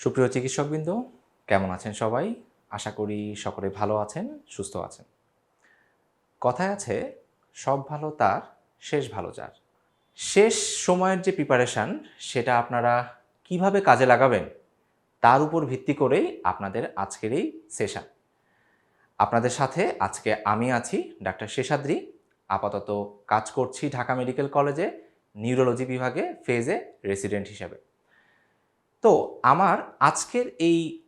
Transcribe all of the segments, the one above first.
সুপ্রিয় চিকিৎসকবৃন্দ, কেমন আছেন সবাই? আশা করি সকলে ভালো আছেন, সুস্থ আছেন। কথায় আছে, সব ভালো তার, শেষ ভালো যার। শেষ সময়ের যে প্রিপারেশান সেটা আপনারা কীভাবে কাজে লাগাবেন, তার উপর ভিত্তি করেই আপনাদের আজকের এই সেশন আপনাদের সাথে আজকে আমি আছি ডাক্তার শেষাদ্রি। আপাতত কাজ করছি ঢাকা মেডিকেল কলেজে নিউরোলজি বিভাগে ফেজে রেসিডেন্ট হিসেবে। তো আমার আজকের এই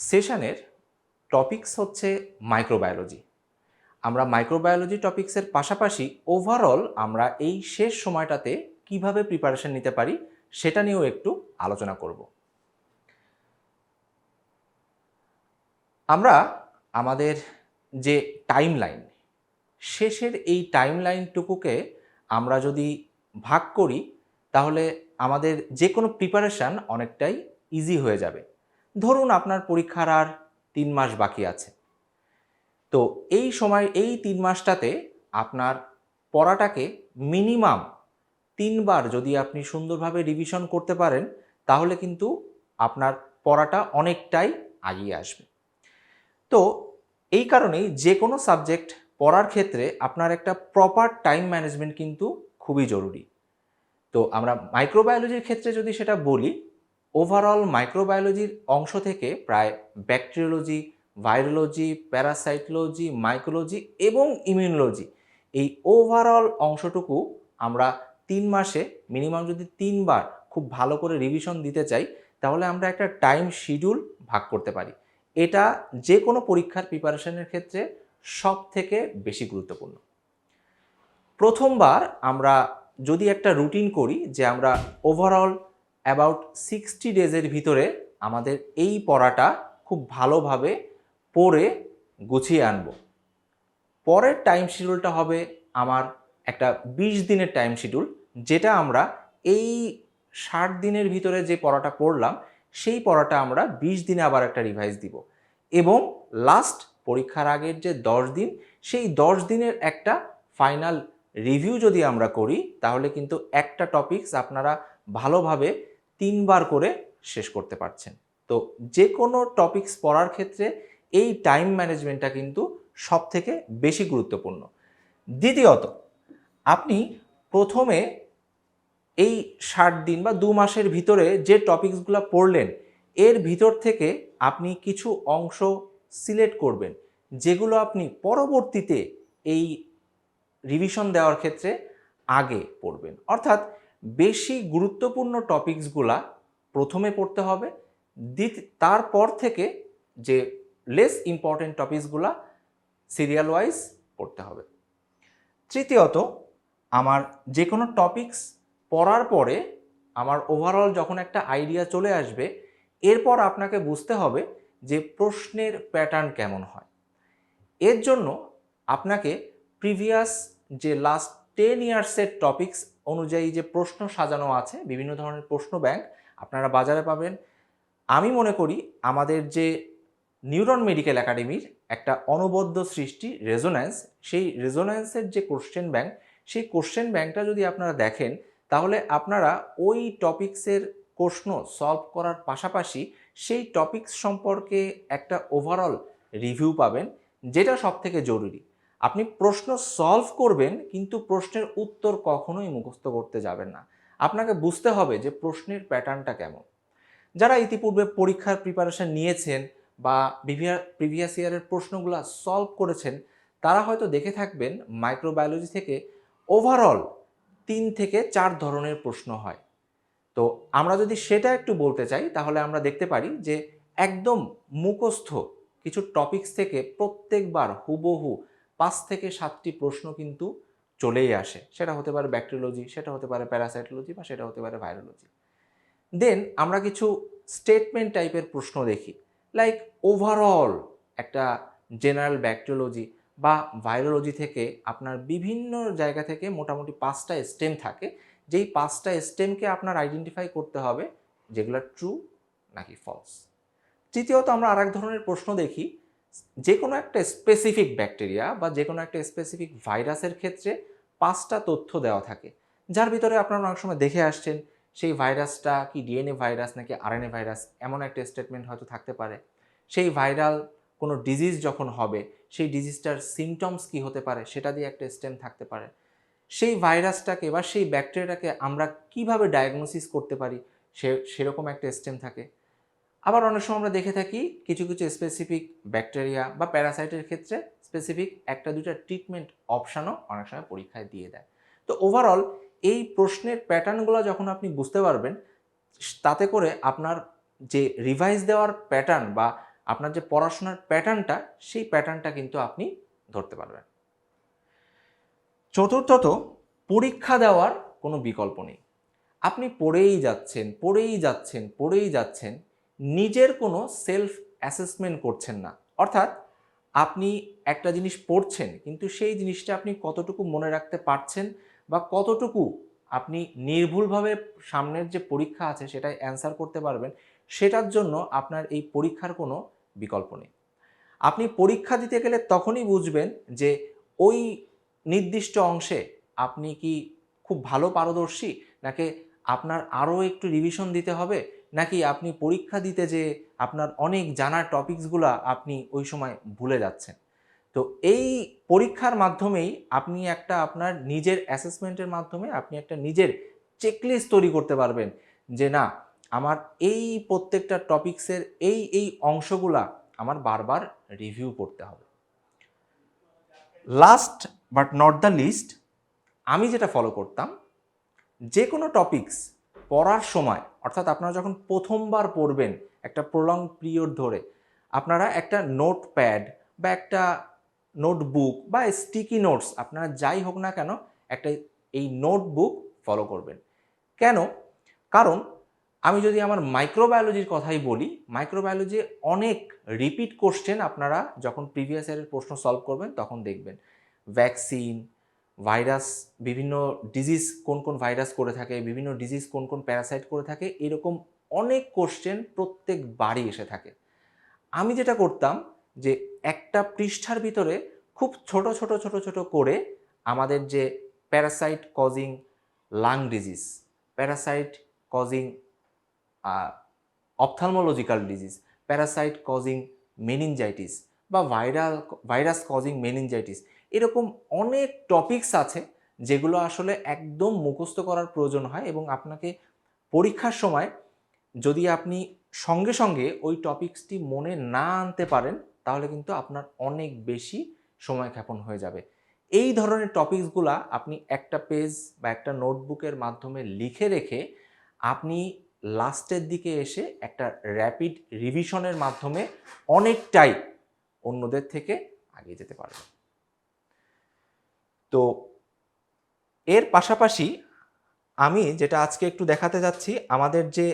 সেশনের টপিকস হচ্ছে মাইক্রোবায়োলজি আমরা মাইক্রোবায়োলজি টপিক্সের পাশাপাশি ওভারঅল আমরা এই শেষ সময়টাতে কীভাবে প্রিপারেশন নিতে পারি সেটা নিয়েও একটু আলোচনা করব। আমরা আমাদের যে টাইম লাইন শেষের এই টাইম লাইনটুকুকে আমরা যদি ভাগ করি, তাহলে আমাদের যে কোনো প্রিপারেশান অনেকটাই ইজি হয়ে যাবে। ধরুন আপনার পরীক্ষার আর তিন মাস বাকি আছে। তো এই সময়, এই তিন মাসটাতে আপনার পড়াটাকে মিনিমাম তিনবার যদি আপনি সুন্দরভাবে রিভিশন করতে পারেন, তাহলে কিন্তু আপনার পড়াটা অনেকটাই আগিয়ে আসবে। তো এই কারণেই যে কোনো সাবজেক্ট পড়ার ক্ষেত্রে আপনার একটা প্রপার টাইম ম্যানেজমেন্ট কিন্তু খুবই জরুরি। তো আমরা মাইক্রোবায়োলজির ক্ষেত্রে যদি সেটা বলি ওভারঅল মাইক্রোবায়োলজির অংশ থেকে প্রায় ব্যাকটেরিওলজি ভাইরোলজি প্যারাসাইটোলজি মাইক্রোলজি এবং ইমিউনোলজি এই ওভারঅল অংশটুকু আমরা তিন মাসে মিনিমাম যদি তিনবার খুব ভালো করে রিভিশন দিতে চাই, তাহলে আমরা একটা টাইম শিডিউল ভাগ করতে পারি। এটা যে কোনো পরীক্ষার প্রিপারেশনের ক্ষেত্রে সব থেকে বেশি গুরুত্বপূর্ণ। প্রথমবার আমরা যদি একটা রুটিন করি যে আমরা ওভারঅল অ্যাবাউট সিক্সটি ডেজের ভিতরে আমাদের এই পড়াটা খুব ভালোভাবে পড়ে গুছিয়ে আনব। পরের টাইম শিডিউলটা হবে আমার একটা বিশ দিনের টাইম শিডিউল যেটা আমরা এই ষাট দিনের ভিতরে যে পড়াটা পড়লাম, সেই পড়াটা আমরা বিশ দিনে আবার একটা রিভাইজ দিব। এবং লাস্ট পরীক্ষার আগের যে দশ দিন, সেই দশ দিনের একটা ফাইনাল রিভিউ যদি আমরা করি, তাহলে কিন্তু একটা টপিকস আপনারা ভালোভাবে তিনবার করে শেষ করতে পারছেন। তো যে কোনো টপিকস পড়ার ক্ষেত্রে এই টাইম ম্যানেজমেন্টটা কিন্তু সব থেকে বেশি গুরুত্বপূর্ণ। দ্বিতীয়ত, আপনি প্রথমে এই ষাট দিন বা দু মাসের ভিতরে যে টপিকসগুলো পড়লেন, এর ভিতর থেকে আপনি কিছু অংশ সিলেক্ট করবেন, যেগুলো আপনি পরবর্তীতে এই রিভিশন দেওয়ার ক্ষেত্রে আগে পড়বেন। অর্থাৎ বেশি গুরুত্বপূর্ণ টপিকসগুলা প্রথমে পড়তে হবে তারপর থেকে যে লেস ইম্পর্টেন্ট টপিকসগুলা সিরিয়াল ওয়াইজ পড়তে হবে। তৃতীয়ত, আমার যে কোনো টপিকস পড়ার পরে আমার ওভারঅল যখন একটা আইডিয়া চলে আসবে, এরপর আপনাকে বুঝতে হবে যে প্রশ্নের প্যাটার্ন কেমন হয়। এর জন্য আপনাকে প্রিভিয়াস যে লাস্ট টেন ইয়ার্সের টপিকস অনুযায়ী যে প্রশ্ন সাজানো আছে, বিভিন্ন ধরনের প্রশ্ন ব্যাংক আপনারা বাজারে পাবেন। আমি মনে করি আমাদের যে নিউরন মেডিকেল একাডেমির একটা অনবদ্য সৃষ্টি রেজোন্যান্স সেই রেজোন্যান্সের যে কোশ্চেন ব্যাংক সেই কোশ্চেন ব্যাংকটা যদি আপনারা দেখেন, তাহলে আপনারা ওই টপিক্সের প্রশ্ন সলভ করার পাশাপাশি সেই টপিকস সম্পর্কে একটা ওভারঅল রিভিউ পাবেন, যেটা সব থেকে জরুরি। আপনি প্রশ্ন সলভ করবেন, কিন্তু প্রশ্নের উত্তর কখনোই মুখস্থ করতে যাবেন না। আপনাকে বুঝতে হবে যে প্রশ্নের প্যাটার্নটা কেমন। যারা ইতিপূর্বে পরীক্ষার প্রিপারেশন নিয়েছেন বা প্রিভিয়াস ইয়ারের প্রশ্নগুলো সলভ করেছেন, তারা হয়তো দেখে থাকবেন মাইক্রোবায়োলজি থেকে ওভারঅল তিন থেকে চার ধরনের প্রশ্ন হয়। তো আমরা যদি সেটা একটু বলতে চাই, তাহলে আমরা দেখতে পারি যে একদম মুখস্থ কিছু টপিকস থেকে প্রত্যেকবার হুবহু পাঁচ থেকে সাতটি প্রশ্ন কিন্তু চলেই আসে। সেটা হতে পারে ব্যাকটেরিওলজি, সেটা হতে পারে প্যারাসাইটোলজি বা সেটা হতে পারে ভাইরোলজি। দেন আমরা কিছু স্টেটমেন্ট টাইপের প্রশ্ন দেখি। লাইক ওভারঅল একটা জেনারেল ব্যাকটেরিওলজি বা ভাইরোলজি থেকে আপনার বিভিন্ন জায়গা থেকে মোটামুটি পাঁচটা স্টেম থাকে। যেই পাঁচটা স্টেমকে আপনার আইডেন্টিফাই করতে হবে, যেগুলো ট্রু নাকি ফলস তৃতীয়ত আমরা আরেক ধরনের প্রশ্ন দেখি। যে কোনো একটা স্পেসিফিক ব্যাকটেরিয়া বা যে কোনো একটা স্পেসিফিক ভাইরাসের ক্ষেত্রে পাঁচটা তথ্য দেওয়া থাকে। যার ভিতরে আপনারা অনেক সময় দেখে আসছেন, সেই ভাইরাসটা কি ডিএনএ ভাইরাস নাকি আরএনএ ভাইরাস এমন একটা স্টেটমেন্ট হয়তো থাকতে পারে। সেই ভাইরাল কোনো ডিজিজ যখন হবে, সেই ডিজিজটার সিমটমস কি হতে পারে, সেটা দিয়ে একটা স্টেম থাকতে পারে। সেই ভাইরাসটাকে বা সেই ব্যাকটেরিয়াটাকে আমরা কীভাবে ডায়াগনোসিস করতে পারি, সে, সেরকম একটা স্টেম থাকে। আবার অনেক সময় আমরা দেখে থাকি কিছু কিছু স্পেসিফিক ব্যাকটেরিয়া বা প্যারাসাইটের ক্ষেত্রে স্পেসিফিক একটা দুটা ট্রিটমেন্ট অপশানও অনেক সময় পরীক্ষায় দিয়ে দেয়। তো ওভারঅল এই প্রশ্নের প্যাটার্নগুলো যখন আপনি বুঝতে পারবেন, তাতে করে আপনার যে রিভাইজ দেওয়ার প্যাটার্ন বা আপনার যে পড়াশোনার প্যাটার্নটা সেই প্যাটার্নটা কিন্তু আপনি ধরতে পারবেন। চতুর্থত, পরীক্ষা দেওয়ার কোনো বিকল্প নেই। আপনি পড়েই যাচ্ছেন পড়েই যাচ্ছেন পড়েই যাচ্ছেন নিজের কোনো সেলফ অ্যাসেসমেন্ট করছেন না। অর্থাৎ আপনি একটা জিনিস পড়ছেন, কিন্তু সেই জিনিসটা আপনি কতটুকু মনে রাখতে পারছেন বা কতটুকু আপনি নির্ভুলভাবে সামনের যে পরীক্ষা আছে সেটাই অ্যান্সার করতে পারবেন, সেটার জন্য আপনার এই পরীক্ষার কোনো বিকল্প নেই। আপনি পরীক্ষা দিতে গেলে তখনই বুঝবেন যে ওই নির্দিষ্ট অংশে আপনি কি খুব ভালো পারদর্শী, নাকি আপনার আরও একটু রিভিশন দিতে হবে নাকি আপনি পরীক্ষা দিতে যে আপনার অনেক জানার টপিকসগুলো আপনি ওই সময় ভুলে যাচ্ছেন? তো এই পরীক্ষার মাধ্যমেই আপনি একটা আপনার নিজের অ্যাসেসমেন্টের মাধ্যমে আপনি একটা নিজের চেকলিস্ট তৈরি করতে পারবেন যে না, আমার এই প্রত্যেকটা টপিক্সের এই এই অংশগুলা আমার বারবার রিভিউ করতে হবে। Last but not the least আমি যেটা ফলো করতাম, যে কোনো টপিকস পড়ার সময়, অর্থাৎ আপনারা যখন প্রথমবার পড়বেন একটা প্রলং পিরিয়ড ধরে, আপনারা একটা নোট প্যাড বা একটা নোটবুক বা স্টিকি নোটস আপনারা যাই হোক না কেন, একটা এই নোটবুক ফলো করবেন। কেন? কারণ আমি যদি আমার মাইক্রোবায়োলজির কথাই বলি মাইক্রোবায়োলজি অনেক রিপিট কোশ্চেন আপনারা যখন প্রিভিয়াস ইয়ারের প্রশ্ন সলভ করবেন, তখন দেখবেন। ভ্যাকসিন ভাইরাস, বিভিন্ন ডিজিজ কোন কোন ভাইরাস করে থাকে, বিভিন্ন ডিজিজ কোন কোন প্যারাসাইট করে থাকে, এরকম অনেক কোশ্চেন প্রত্যেক বাড়ি এসে থাকে। আমি যেটা করতাম যে একটা পৃষ্ঠার ভিতরে খুব ছোট ছোট ছোট ছোট করে আমাদের যে parasite causing lung disease parasite causing ophthalmological disease parasite causing meningitis বা ভাইরাল ভাইরাস কজিং মেনিনজাইটিস এরকম অনেক টপিকস আছে যেগুলো আসলে একদম মুখস্থ করার প্রয়োজন হয় এবং আপনাকে পরীক্ষার সময় যদি আপনি সঙ্গে সঙ্গে ওই টপিকসটি মনে না আনতে পারেন, তাহলে কিন্তু আপনার অনেক বেশি সময় ক্ষেপণ হয়ে যাবে। এই ধরনের টপিকসগুলা আপনি একটা পেজ বা একটা নোটবুকের মাধ্যমে লিখে রেখে আপনি লাস্টের দিকে এসে একটা র্যাপিড রিভিশনের মাধ্যমে অনেকটাই অন্যদের থেকে আগে যেতে পারবেন। তো এর পাশাপাশি আমি যেটা আজকে একটু দেখাতে যাচ্ছি, আমাদের যে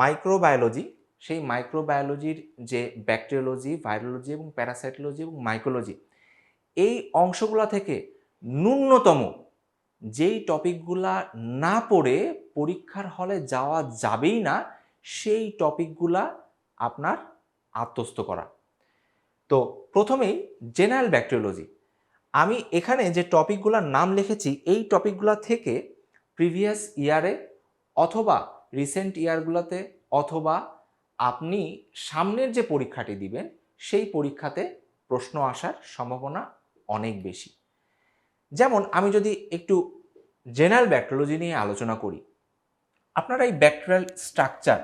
মাইক্রোবায়োলজি সেই মাইক্রোবায়োলজির যে ব্যাকটেরিওলজি ভাইরোলজি এবং প্যারাসাইটোলজি এবং মাইক্রোলজি এই অংশগুলো থেকে ন্যূনতম যেই টপিকগুলা না পড়ে পরীক্ষার হলে যাওয়া যাবেই না, সেই টপিকগুলা আপনার আত্মস্থ করা। তো প্রথমেই জেনারেল ব্যাকটেরিওলজি আমি এখানে যে টপিকগুলোর নাম লিখেছি, এই টপিকগুলো থেকে প্রিভিয়াস ইয়ারে অথবা রিসেন্ট ইয়ারগুলোতে অথবা আপনি সামনের যে পরীক্ষাটি দিবেন, সেই পরীক্ষাতে প্রশ্ন আসার সম্ভাবনা অনেক বেশি। যেমন আমি যদি একটু জেনারেল ব্যাকটেরিওলজি নিয়ে আলোচনা করি, আপনারা এই ব্যাকটেরিয়াল স্ট্রাকচার,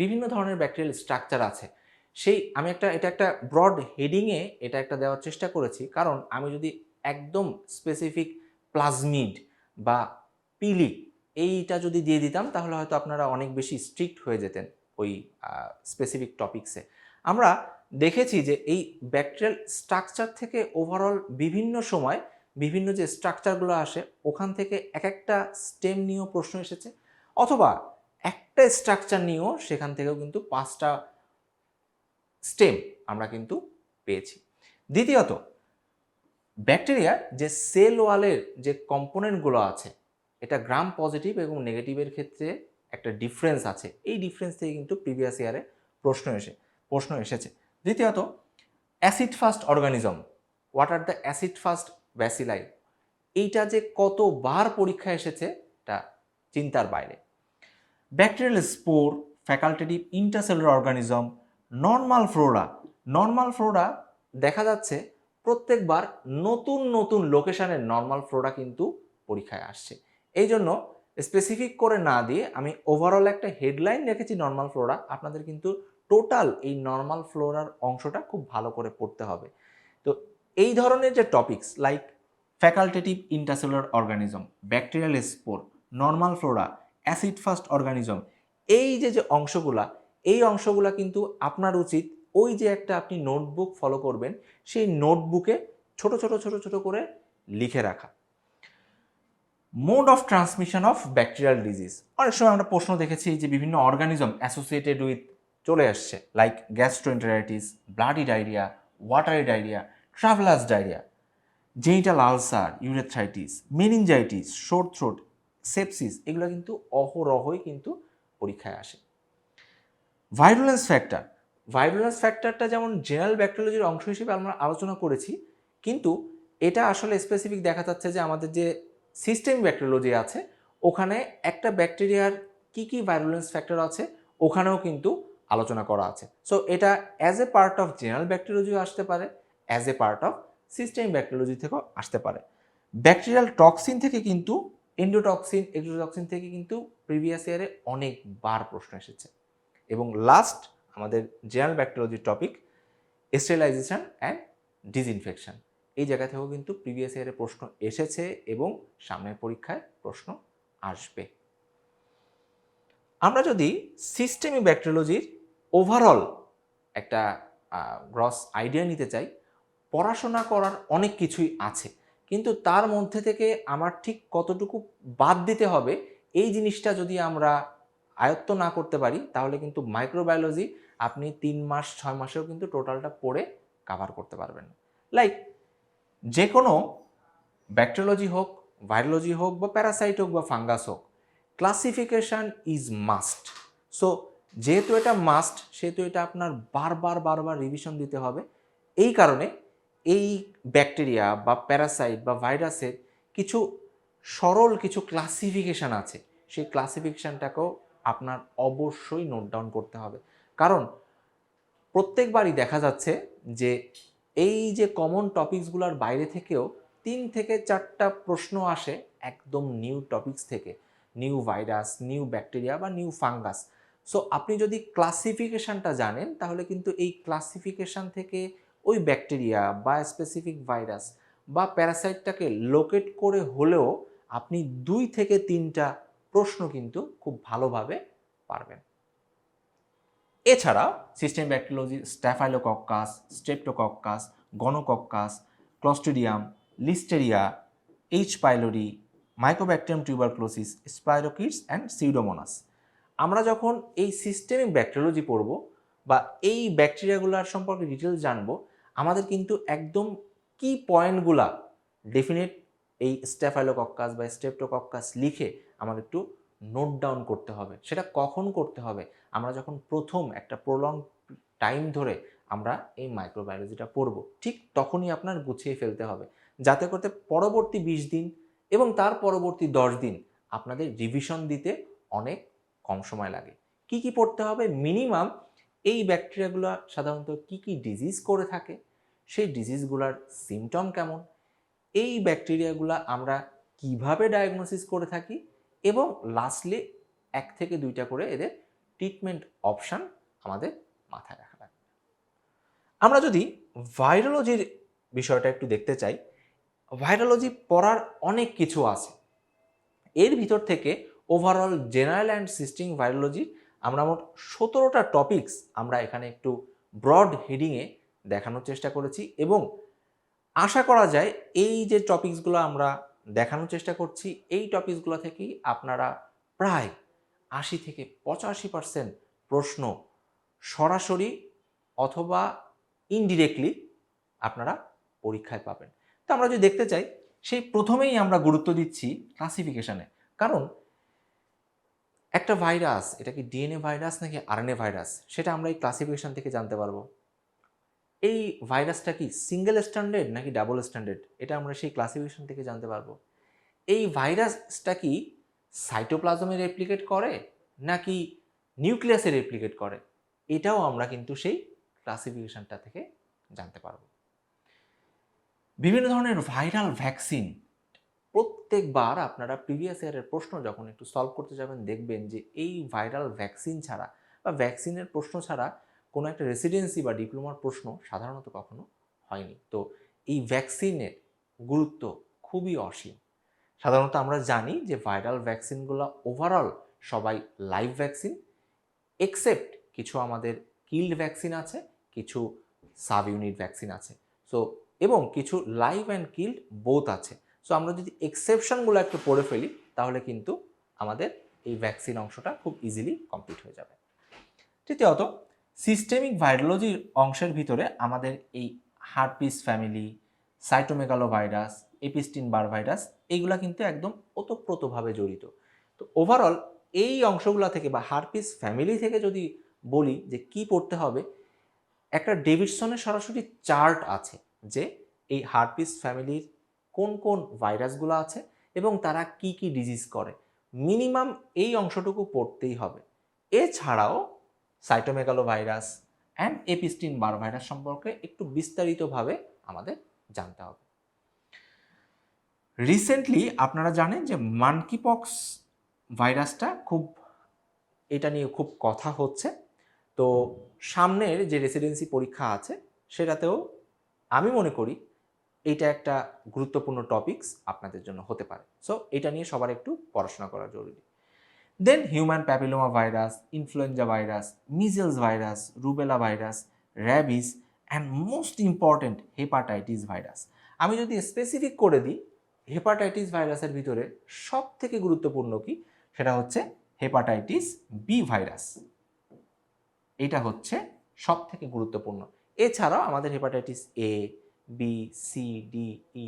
বিভিন্ন ধরনের ব্যাকটেরিয়াল স্ট্রাকচার আছে সেই আমি একটা, এটা একটা ব্রড হেডিংয়ে এটা একটা দেওয়ার চেষ্টা করেছি। কারণ আমি যদি একদম স্পেসিফিক প্লাজমিড বা পিলি এইটা যদি দিয়ে দিতাম, তাহলে হয়তো আপনারা অনেক বেশি স্ট্রিক্ট হয়ে যেতেন ওই স্পেসিফিক টপিক্সে আমরা দেখেছি যে এই ব্যাকটেরিয়াল স্ট্রাকচার থেকে ওভারঅল বিভিন্ন সময় বিভিন্ন যে স্ট্রাকচারগুলো আসে, ওখান থেকে এক একটা স্টেম নিয়েও প্রশ্ন এসেছে। অথবা একটা স্ট্রাকচার নিয়েও সেখান থেকেও কিন্তু পাঁচটা স্টেম আমরা কিন্তু পেয়েছি। দ্বিতীয়ত ব্যাকটেরিয়ার যে সেল ওয়ালের যে কম্পোনেন্টগুলো আছে, এটা গ্রাম পজিটিভ এবং নেগেটিভের ক্ষেত্রে একটা ডিফারেন্স আছে। এই ডিফারেন্স থেকে কিন্তু প্রিভিয়াস ইয়ারে প্রশ্ন এসে, প্রশ্ন এসেছে। দ্বিতীয়ত acid fast organism what are the acid fast bacilli এইটা যে কতবার পরীক্ষা এসেছে, এটা চিন্তার বাইরে। Bacterial spore facultative intercellular organism normal flora normal flora দেখা যাচ্ছে প্রত্যেকবার নতুন নতুন লোকেশনের নর্মাল ফ্লোরা কিন্তু পরীক্ষায় আসছে। এই জন্য স্পেসিফিক করে না দিয়ে আমি ওভারঅল একটা হেডলাইন রেখেছি নর্মাল ফ্লোরা আপনাদের কিন্তু টোটাল এই নর্মাল ফ্লোরার অংশটা খুব ভালো করে পড়তে হবে। তো এই ধরনের যে topics like facultative intercellular organism bacterial spore normal flora acid fast organism এই যে যে অংশগুলা এই অংশগুলো কিন্তু আপনার উচিত ওই যে একটা আপনি নোটবুক ফলো করবেন, সেই নোটবুকে ছোট ছোট ছোট ছোট করে লিখে রাখা। Mode of transmission of bacterial disease অনেক সময় আমরা প্রশ্ন দেখেছি যে বিভিন্ন অর্গানিজম অ্যাসোসিয়েটেড উইথ চলে আসছে like gastroenteritis bloody diarrhoea watery diarrhoea travellers diarrhoea genital ulcer urethritis meningitis sore throat sepsis এগুলো কিন্তু অহরহই কিন্তু পরীক্ষায় আসে। ভাইরুলেন্স ফ্যাক্টর ভাইরুলেন্স ফ্যাক্টরটা যেমন জেনারেল ব্যাকটেরিয়ালজির অংশ হিসেবে আমরা আলোচনা করেছি, কিন্তু এটা আসলে স্পেসিফিক দেখা যাচ্ছে যে আমাদের যে সিস্টেম ব্যাকটেরিয়ালজি আছে, ওখানে একটা ব্যাকটেরিয়ার কি কি ভাইরুলেন্স ফ্যাক্টর আছে, ওখানেও কিন্তু আলোচনা করা আছে। সো এটা as a part of general ব্যাকটেরিয়ালজিও আসতে পারে as a part of system bacteriology থেকেও আসতে পারে। ব্যাকটেরিয়াল টক্সিন থেকে কিন্তু এন্ডোটক্সিন এক্সোটক্সিন থেকে কিন্তু প্রিভিয়াস ইয়ারে অনেকবার প্রশ্ন এসেছে। এবং লাস্ট আমাদের জেনারেল ব্যাকটেরিয়ালজির টপিক স্টেলাইজেশন অ্যান্ড ডিসইনফেকশন এই জায়গা থেকেও কিন্তু প্রিভিয়াস ইয়ারে প্রশ্ন এসেছে এবং সামনের পরীক্ষায় প্রশ্ন আসবে। আমরা যদি সিস্টেমিক ব্যাকটেরিয়ালজির ওভারঅল একটা গ্রস আইডিয়া নিতে চাই, পড়াশোনা করার অনেক কিছুই আছে, কিন্তু তার মধ্যে থেকে আমার ঠিক কতটুকু বাদ দিতে হবে, এই জিনিসটা যদি আমরা আয়ত্ত না করতে পারি, তাহলে কিন্তু মাইক্রোবায়োলজি আপনি তিন মাস, ছয় মাসেও কিন্তু টোটালটা পড়ে কাভার করতে পারবেন। লাইক যে কোনো ব্যাকটেরিওলজি হোক ভাইরোলজি হোক বা প্যারাসাইট হোক বা ফাঙ্গাস হোক ক্লাসিফিকেশান ইজ মাস্ট সো যেহেতু এটা মাস্ট সেহেতু এটা আপনার বারবার বারবার রিভিশন দিতে হবে। এই কারণে এই ব্যাকটেরিয়া বা প্যারাসাইট বা ভাইরাসের কিছু সরল কিছু ক্লাসিফিকেশান আছে। সেই ক্লাসিফিকেশানটাকেও আপনার অবশ্যই নোট ডাউন করতে হবে। কারণ প্রত্যেকবারই দেখা যাচ্ছে যে এই যে কমন টপিকসগুলোর বাইরে থেকেও তিন থেকে চারটা প্রশ্ন আসে একদম নিউ টপিকস থেকে। নিউ ভাইরাস নিউ ব্যাকটেরিয়া বা নিউ ফাঙ্গাস সো আপনি যদি ক্লাসিফিকেশানটা জানেন, তাহলে কিন্তু এই ক্লাসিফিকেশান থেকে ওই ব্যাকটেরিয়া বা স্পেসিফিক ভাইরাস বা প্যারাসাইটটাকে লোকেট করে হলেও আপনি দুই থেকে তিনটা প্রশ্ন কিন্তু খুব ভালোভাবে পারবেন। এছাড়া system bacteriology, staphylococcus, streptococcus, gonococcus clostridium listeria H pylori mycobacterium tuberculosis spirochetes and pseudomonas আমরা যখন এই সিস্টেমিক ব্যাকটেরিওলজি পড়ব বা এই ব্যাকটেরিয়াগুলোর সম্পর্কে ডিটেলস জানব, আমাদের কিন্তু একদম কি পয়েন্টগুলা ডেফিনেট এই স্ট্যাফাইলোকক্কাস বা স্টেপ্টোকক্কাস লিখে আমাদের একটু নোট ডাউন করতে হবে। সেটা কখন করতে হবে? আমরা যখন প্রথম একটা প্রলং টাইম ধরে আমরা এই মাইক্রোবায়োলজিটা পড়ব, ঠিক তখনই আপনার গুছিয়ে ফেলতে হবে। যাতে করতে পরবর্তী বিশ দিন এবং তার পরবর্তী দশ দিন আপনাদের রিভিশন দিতে অনেক কম সময় লাগে। কি কি পড়তে হবে? মিনিমাম এই ব্যাকটেরিয়াগুলো সাধারণত কি কি ডিজিজ করে থাকে? সেই ডিজিজগুলোর সিমটম কেমন? এই ব্যাকটেরিয়াগুলো আমরা কীভাবে ডায়াগনোসিস করে থাকি? এবং লাস্টলি এক থেকে দুইটা করে এদের ট্রিটমেন্ট অপশান আমাদের মাথায় রাখা লাগবে। আমরা যদি ভাইরোলজির বিষয়টা একটু দেখতে চাই ভাইরোলজি পড়ার অনেক কিছু আছে। এর ভিতর থেকে ওভারঅল জেনারেল অ্যান্ড সিস্টিং ভাইরোলজির আমরা মোট সতেরোটা টপিকস আমরা এখানে একটু ব্রড হেডিংয়ে দেখানোর চেষ্টা করেছি এবং আশা করা যায় এই যে টপিকসগুলো আমরা দেখানোর চেষ্টা করছি। এই টপিকসগুলো থেকেই আপনারা প্রায় আশি থেকে পঁচাশি পার্সেন্ট প্রশ্ন সরাসরি অথবা ইনডিরেক্টলি আপনারা পরীক্ষায় পাবেন। তো আমরা যদি দেখতে চাই, সেই প্রথমেই আমরা গুরুত্ব দিচ্ছি ক্লাসিফিকেশানে কারণ একটা ভাইরাস এটা কি ডিএনএ ভাইরাস নাকি আরএনএ ভাইরাস সেটা আমরা এই ক্লাসিফিকেশান থেকে জানতে পারব। এই ভাইরাসটা কি সিঙ্গেল স্ট্যান্ডার্ড নাকি ডাবল স্ট্যান্ডার্ড এটা আমরা সেই ক্লাসিফিকেশন থেকে জানতে পারব। এই ভাইরাসটা কি সাইটোপ্লাজমে রেপ্লিকেট করে নাকি নিউক্লিয়াসে রেপ্লিকেট করে? এটাও আমরা কিন্তু সেই ক্লাসিফিকেশনটা থেকে জানতে পারব। বিভিন্ন ধরনের ভাইরাল ভ্যাকসিন প্রত্যেকবার আপনারা প্রিভিয়াস ইয়ারের প্রশ্ন যখন একটু সলভ করতে যাবেন দেখবেন যে এই ভাইরাল ভ্যাকসিন ছাড়া বা ভ্যাকসিনের প্রশ্ন ছাড়া কোনো একটা রেসিডেন্সি বা ডিপ্লোমার প্রশ্ন সাধারণত কখনো হয়নি। তো এই ভ্যাকসিনের গুরুত্ব খুবই অসীম। সাধারণত আমরা জানি যে ভাইরাল ভ্যাকসিনগুলো ওভারঅল সবাই লাইভ ভ্যাকসিন এক্সেপ্ট কিছু আমাদের কিল্ড ভ্যাকসিন আছে, কিছু সাব ইউনিট ভ্যাকসিন আছে। সো এবং কিছু লাইভ অ্যান্ড কিল্ড বোথ আছে। সো আমরা যদি এক্সেপশনগুলো একটু পড়ে ফেলি, তাহলে কিন্তু আমাদের এই ভ্যাকসিন অংশটা খুব ইজিলি কমপ্লিট হয়ে যাবে। তৃতীয়ত সিস্টেমিক ভাইরোলজির অংশের ভিতরে আমাদের এই herpes family cytomegalo virus Epstein Barr virus এইগুলা কিন্তু একদম ওতপ্রোতভাবে জড়িত। তো ওভারঅল এই অংশগুলো থেকে বা হার্পিস ফ্যামিলি থেকে যদি বলি যে কি পড়তে হবে, একটা ডেভিডসনের সরাসরি চার্ট আছে যে এই হার্পিস ফ্যামিলির কোন কোন ভাইরাসগুলো আছে এবং তারা কি কি ডিজিজ করে। মিনিমাম এই অংশটুকু পড়তেই হবে। এছাড়াও cytomegalo virus and Epstein Barr virus সম্পর্কে একটু বিস্তারিতভাবে আমাদের জানতে হবে। রিসেন্টলি আপনারা জানেন যে মানকিপক্স ভাইরাসটা খুব, এটা নিয়ে খুব কথা হচ্ছে। তো সামনের যে রেসিডেন্সি পরীক্ষা আছে, সেটাতেও আমি মনে করি এটা একটা গুরুত্বপূর্ণ টপিকস আপনাদের জন্য হতে পারে। সো এটা নিয়ে সবার একটু পড়াশোনা করা জরুরি। Then human papilloma virus influenza virus measles virus rubella virus rabies and most important hepatitis virus আমি যদি স্পেসিফিক করে দিই হেপাটাইটিস ভাইরাসের ভিতরে সব থেকে গুরুত্বপূর্ণ কি? সেটা হচ্ছে হেপাটাইটিস বি ভাইরাস এটা হচ্ছে সব থেকে গুরুত্বপূর্ণ। এছাড়াও আমাদের hepatitis A B C D E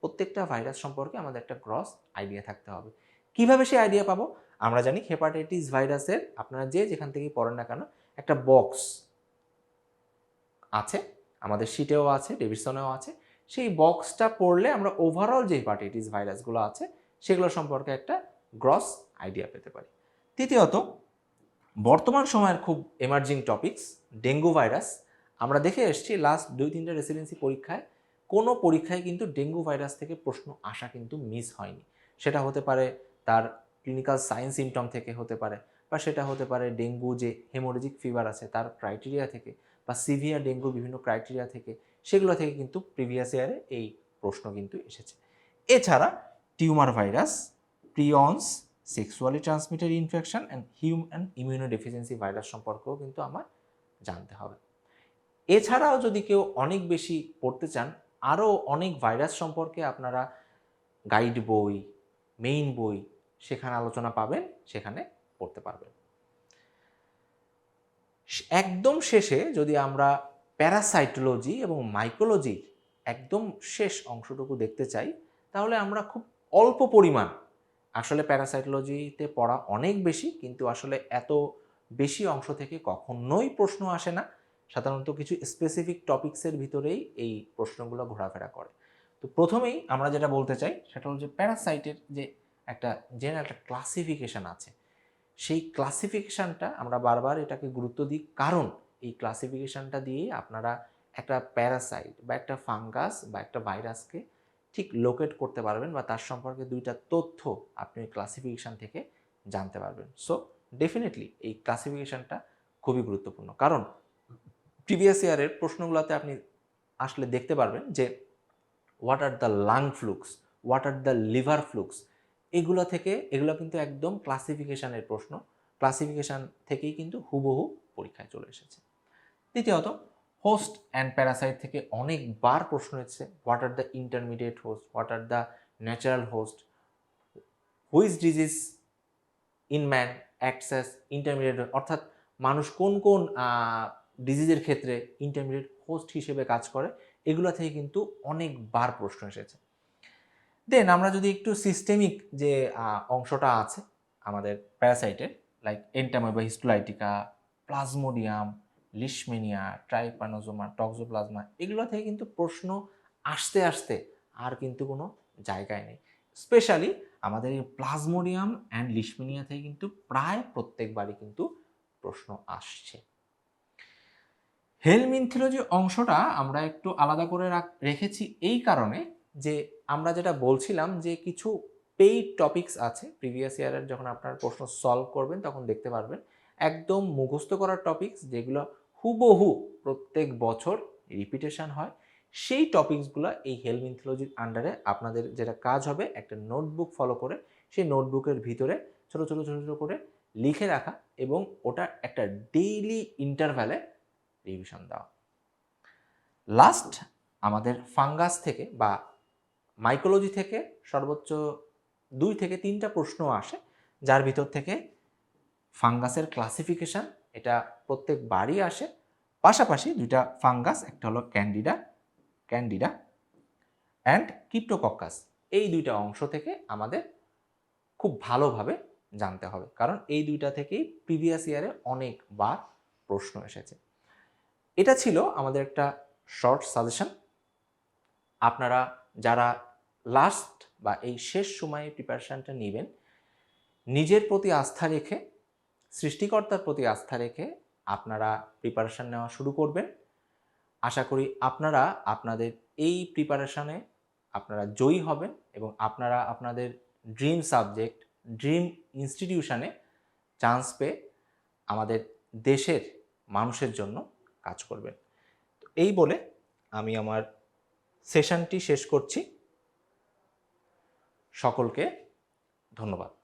প্রত্যেকটা ভাইরাস সম্পর্কে আমাদের একটা গ্রস আইডিয়া থাকতে হবে। কীভাবে সেই আইডিয়া পাবো? আমরা জানি হেপাটাইটিস ভাইরাসের আপনারা যে যেখান থেকেই পড়েন না কেন, একটা বক্স আছে, আমাদের শিটেও আছে ডেভিসনেও আছে। সেই বক্সটা পড়লে আমরা ওভারঅল যে হেপাটাইটিস ভাইরাসগুলো আছে, সেগুলো সম্পর্কে একটা গ্রস আইডিয়া পেতে পারি। তৃতীয়ত, বর্তমান সময়ের খুব এমার্জিং টপিকস ডেঙ্গু ভাইরাস আমরা দেখে এসেছি লাস্ট দুই তিনটা রেসিডেন্সি পরীক্ষায়, কোনো পরীক্ষায় কিন্তু ডেঙ্গু ভাইরাস থেকে প্রশ্ন আসা কিন্তু মিস হয়নি। সেটা হতে পারে তার ক্লিনিক্যাল সাইন সিমটম থেকে হতে পারে বা সেটা হতে পারে ডেঙ্গু যে হেমোরেজিক ফিভার আছে তার ক্রাইটেরিয়া থেকে বা সিভিয়ার ডেঙ্গুর বিভিন্ন ক্রাইটেরিয়া থেকে সেগুলো থেকে কিন্তু প্রিভিয়াস ইয়ারে এই প্রশ্ন কিন্তু এসেছে। এছাড়া tumour virus prions sexually transmitted infection and human immunodeficiency virus সম্পর্কেও কিন্তু আমার জানতে হবে। এছাড়াও যদি কেউ অনেক বেশি পড়তে চান, আরও অনেক ভাইরাস সম্পর্কে আপনারা গাইড বই মেইন বই সেখানে আলোচনা পাবেন, সেখানে পড়তে পারবেন। একদম শেষে যদি আমরা প্যারাসাইটোলজি এবং মাইকোলজির একদম শেষ অংশটুকু দেখতে চাই, তাহলে আমরা খুব অল্প পরিমাণ, আসলে প্যারাসাইটোলজিতে পড়া অনেক বেশি, কিন্তু আসলে এত বেশি অংশ থেকে কখনোই প্রশ্ন আসে না। সাধারণত কিছু স্পেসিফিক টপিক্সের ভিতরেই এই প্রশ্নগুলো ঘোরাফেরা করে। তো প্রথমেই আমরা যেটা বলতে চাই, সেটা হল যে প্যারাসাইটের যে একটা জেনারেল একটা ক্লাসিফিকেশান আছে। সেই ক্লাসিফিকেশানটা আমরা বারবার এটাকে গুরুত্ব দিই, কারণ এই ক্লাসিফিকেশানটা দিয়ে আপনারা একটা প্যারাসাইট বা একটা ফাঙ্গাস বা একটা ভাইরাসকে ঠিক লোকেট করতে পারবেন বা তার সম্পর্কে দুইটা তথ্য আপনি ওই ক্লাসিফিকেশান থেকে জানতে পারবেন। সো ডেফিনেটলি এই ক্লাসিফিকেশানটা খুবই গুরুত্বপূর্ণ। কারণ প্রিভিয়াস ইয়ারের প্রশ্নগুলোতে আপনি আসলে দেখতে পারবেন যে what are the lung flukes what are the liver flukes এগুলো থেকে, এগুলো কিন্তু একদম ক্লাসিফিকেশানের প্রশ্ন। ক্লাসিফিকেশান থেকেই কিন্তু হুবহু পরীক্ষায় চলে এসেছে। দ্বিতীয়ত হোস্ট অ্যান্ড প্যারাসাইট থেকে অনেকবার প্রশ্ন এসেছে what are the intermediate host what are the natural host whose disease in man access intermediate অর্থাৎ মানুষ কোন কোন ডিজিজের ক্ষেত্রে ইন্টারমিডিয়েট হোস্ট হিসেবে কাজ করে, এগুলো থেকে কিন্তু অনেকবার প্রশ্ন এসেছে। দেন আমরা যদি একটু সিস্টেমিক যে অংশটা আছে আমাদের প্যারাসাইটের লাইক এন্টাময় বা histolytica Plasmodium Leishmania Trypanosoma Toxoplasma এগুলো থেকে কিন্তু প্রশ্ন আসতে আসতে আর কিন্তু কোনো জায়গায় নেই। স্পেশালি আমাদের এই প্লাজমোডিয়াম অ্যান্ড লিশমিনিয়া থেকে কিন্তু প্রায় প্রত্যেকবারই কিন্তু প্রশ্ন আসছে। হেলমিনথিলজি অংশটা আমরা একটু আলাদা করে রাখ- রেখেছি এই কারণে যে আমরা যেটা বলছিলাম যে কিছু পেইড টপিকস আছে প্রিভিয়াস ইয়ারের যখন আপনার প্রশ্ন সলভ করবেন তখন দেখতে পারবেন। একদম মুখস্থ করার টপিকস যেগুলো হুবহু প্রত্যেক বছর রিপিটেশন হয়, সেই টপিকসগুলো এই হেলমিনথোলজির আন্ডারে আপনাদের যেটা কাজ হবে, একটা নোটবুক ফলো করে, সেই নোটবুকের ভিতরে ছোট ছোট ছোট ছোট করে লিখে রাখা এবং ওটা একটা ডেইলি ইন্টারভ্যালে রিভিশন দেওয়া। লাস্ট আমাদের ফাঙ্গাস থেকে বা মাইকোলজি থেকে সর্বোচ্চ দুই থেকে তিনটা প্রশ্ন আসে, যার ভিতর থেকে ফাঙ্গাসের ক্লাসিফিকেশন এটা প্রত্যেক বারই আসে। পাশাপাশি দুইটা ফাঙ্গাস, একটা হলো ক্যান্ডিডা ক্যান্ডিডা অ্যান্ড কিপ্টোকক্কাস এই দুইটা অংশ থেকে আমাদের খুব ভালোভাবে জানতে হবে, কারণ এই দুইটা থেকেই প্রিভিয়াস ইয়ারে অনেকবার প্রশ্ন এসেছে। এটা ছিল আমাদের একটা শর্ট সাজেশন আপনারা যারা লাস্ট বা এই শেষ সময়ে প্রিপারেশানটা নেবেন, নিজের প্রতি আস্থা রেখে, সৃষ্টিকর্তার প্রতি আস্থা রেখে আপনারা প্রিপারেশান নেওয়া শুরু করবেন। আশা করি আপনারা আপনাদের এই প্রিপারেশানে আপনারা জয়ী হবেন এবং আপনারা আপনাদের ড্রিম সাবজেক্ট ড্রিম ইনস্টিটিউশনে চান্স পেয়ে আমাদের দেশের মানুষের জন্য কাজ করবেন। এই বলে আমি আমার সেশনটি শেষ করছি। সকলকে ধন্যবাদ।